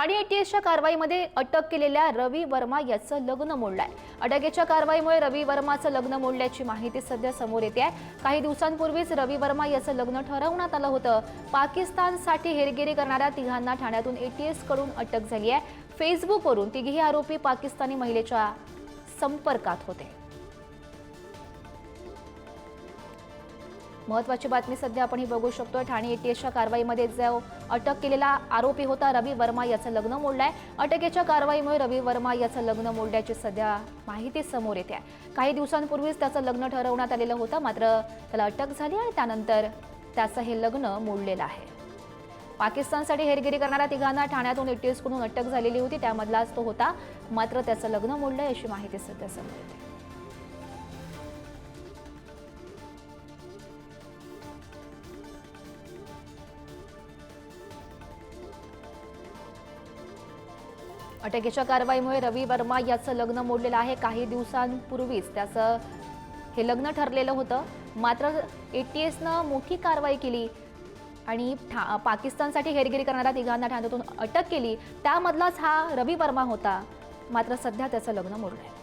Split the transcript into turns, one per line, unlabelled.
ठाणे एटीएसच्या कारवाईमध्ये अटक केलेल्या रवी वर्मा याचं लग्न मोडलंय. अटकेच्या कारवाईमुळे रवी वर्माचं लग्न मोडल्याची माहिती सध्या समोर येते आहे. काही दिवसांपूर्वीच रवी वर्मा याचं लग्न ठरवण्यात आलं होतं. पाकिस्तानसाठी हेरगिरी करणाऱ्या तिघांना ठाण्यातून एटीएसकडून अटक झाली आहे. फेसबुकवरून तिघेही आरोपी पाकिस्तानी महिलेच्या संपर्कात होते. महत्वाची बातमी सध्या आपण ही बघू शकतो. ठाणे एटीएसच्या कारवाईमध्ये जो अटक केलेला आरोपी होता रवी वर्मा याचं लग्न मोडलंय. अटकेच्या कारवाईमुळे रवी वर्मा याचं लग्न मोडल्याची सध्या माहिती समोर येते आहे. काही दिवसांपूर्वीच त्याचं लग्न ठरवण्यात आलेलं होतं मात्र त्याला अटक झाली आणि त्यानंतर त्याचं हे लग्न मोडलेलं आहे. पाकिस्तानसाठी हेरगिरी करणाऱ्या तिघांना ठाण्यातून एटीएसकडून अटक झालेली होती त्यामधलाच तो होता. मात्र त्याचं लग्न मोडलं अशी माहिती सध्या समोर येते. अटकेच्या कारवाईमुळे रवी वर्मा याचं लग्न मोडलेलं आहे. काही दिवसांपूर्वीच त्याचं हे लग्न ठरलेलं होतं. मात्र ए टी एसनं मोठी कारवाई केली आणि ठा पाकिस्तानसाठी हेरगिरी करणाऱ्या तिघांना ठाण्यातून अटक केली. त्यामधलाच हा रवी वर्मा होता. मात्र सध्या त्याचं लग्न मोडलं आहे